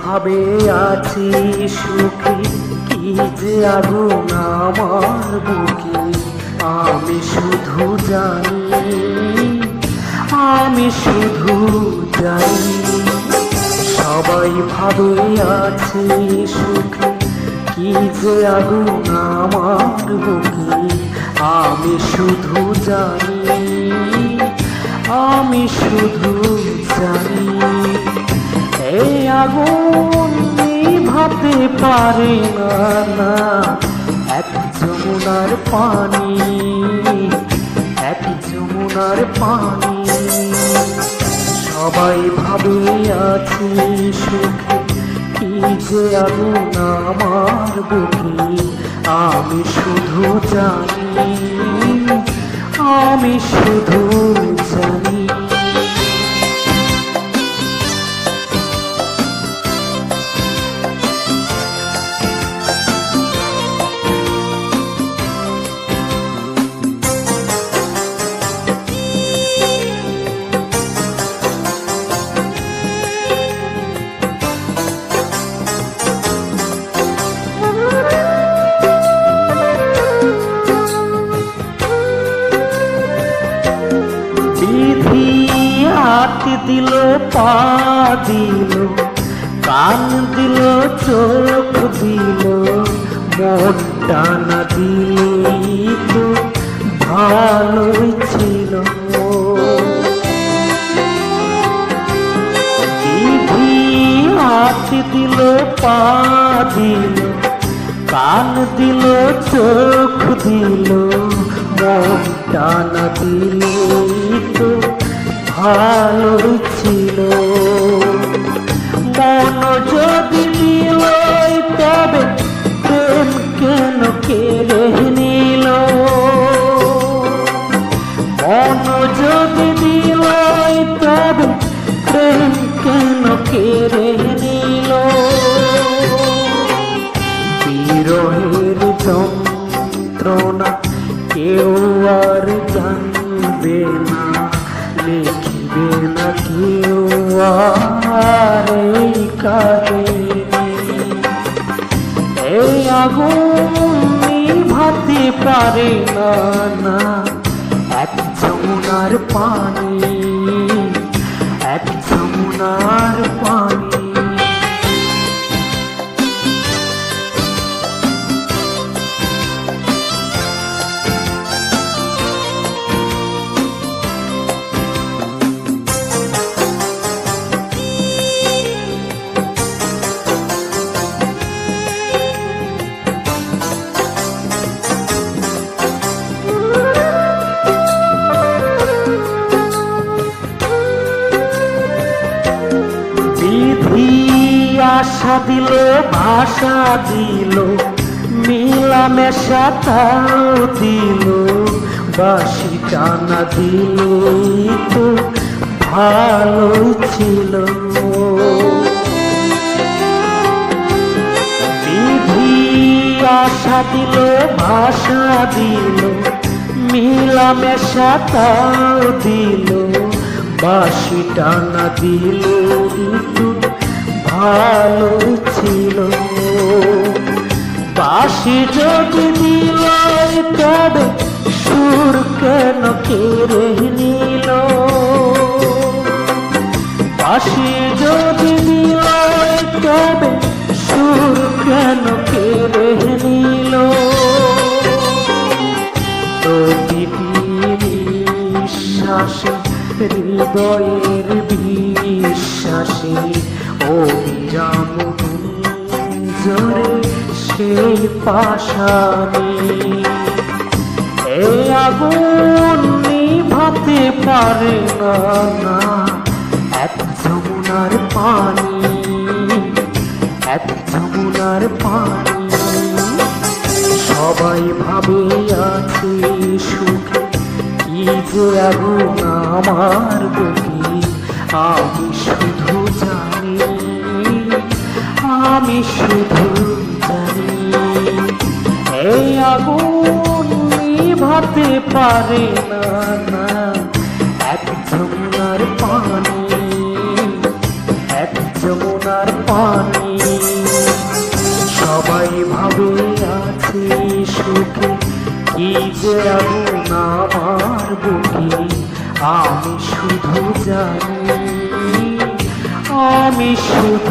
ভাবে আছি সুখী? কি যে আগুন আমার বুকে? আমি শুধু জানি, আমি শুধু জানি, সবাই ভাবে আছি সুখী। কি যে আগুন আমার বুকে? আমি শুধু জানি, আমি শুধু জানি। এই আগুন নিভাতে পারে না এক যমুনার পানি, এক যমুনার পানি। সবাই ভাবে আছি সুখে, কি যে আগুন আমার বুকে। আমি শুধু জানি, আমি শুধু জানি। দিল, পা দিল, কান দিল, চোখ দিল মনটা না দিলেই তো ভালোই ছিল হাত দিল, পা দিল, কান দিল, চোখ দিল মনটা না দিলেই তো ভালো ছিল মন যদি দিল তবে প্রেম কেন কেড়ে নিল মন যদি দিল তবে প্রেম কেন কেড়ে নিল বিরহের যন্ত্রণা কেউ আর জানবে না। লিখবে না আর এই কাজে এই আগুন নিভাতে পারে না এক যমুনার পানি, এক যমুনার পানি। দিল ভাষা দিল, মিলামেশা তাও দিল বাসি টানা দিল, তো ভালো ছিল। আশা দিল ভাষা দিল, মিলামেশা তাও দিল বাসি টানা দিল একটু ভালো ছিল। বাসি যদি দিল তবে সুর কেন কেড়ে নিল? বাসি যদি দিল তবে সুর কেন কেড়ে নিল? প্রতিটি নিঃশ্বাসে হৃদয়ের বিশ্বাসে অবিরাম জোরে সেই পাশানি। এই আগুন নিভাতে পারে না এক যমুনার পানি, এক যমুনার পানি। সবাই ভাবে আছে সুখে, কি যে আগুন আমার বুকে আমি শুধু জানি আমি শুধু জানি এই আগুন নিভাতে পারে না এক যমুনার পানি এক যমুনার পানি সবাই ভাবে আছে সুখে কি যে আগুন আমার বুকে আমি শুধু জানি আমি শুধু